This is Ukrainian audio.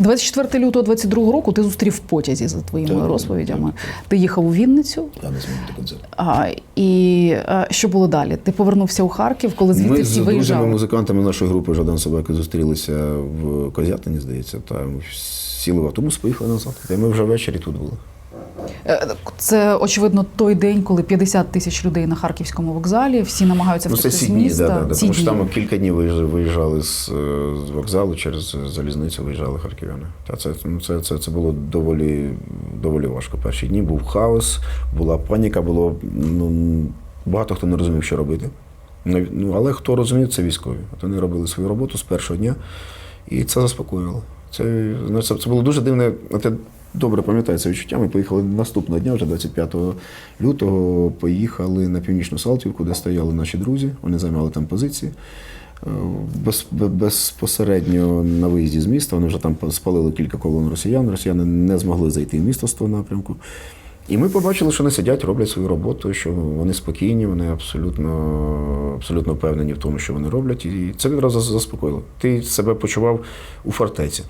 24 лютого 22 року ти зустрів в потязі за твоїми Так, розповідями. так, Ти їхав у Вінницю. Я не до концерту. А, і а, що було далі? Ти повернувся у Харків, коли звідти Ми з всі друзями виїжджали? музикантами нашої групи Жадан Собаки зустрілися в Козятині, здається, та сіли в автобус, поїхали назад. Та ми вже ввечері тут були. Е, Це очевидно той день, коли 50 тисяч людей на харківському вокзалі, всі намагаються Ну, це втекти з дні, міста. да, да, да, тому що там кілька днів виїжджали, з, е, з вокзалу через залізницю, виїжджали харків'яни. Та це, ну, це, це, це було доволі, доволі важко. Перші дні був хаос, була паніка, було ну, багато хто не розумів, що робити. Ну, але хто розумів, це військові. От вони робили свою роботу з першого дня, і це заспокоювало. Це, ну, це, це було дуже дивне. Це добре пам'ятаю це відчуття. Ми поїхали наступного дня, вже 25 лютого, поїхали на північну Салтівку, де стояли наші друзі. Вони займали там позиції. Е, Без, безпосередньо на виїзді з міста вони вже там спалили кілька колон росіян. Росіяни не змогли зайти в місто з того напрямку. І ми побачили, що вони сидять, роблять свою роботу, що вони спокійні, вони абсолютно, абсолютно впевнені в тому, що вони роблять. І це відразу заспокоїло. Ти себе почував у фортеці.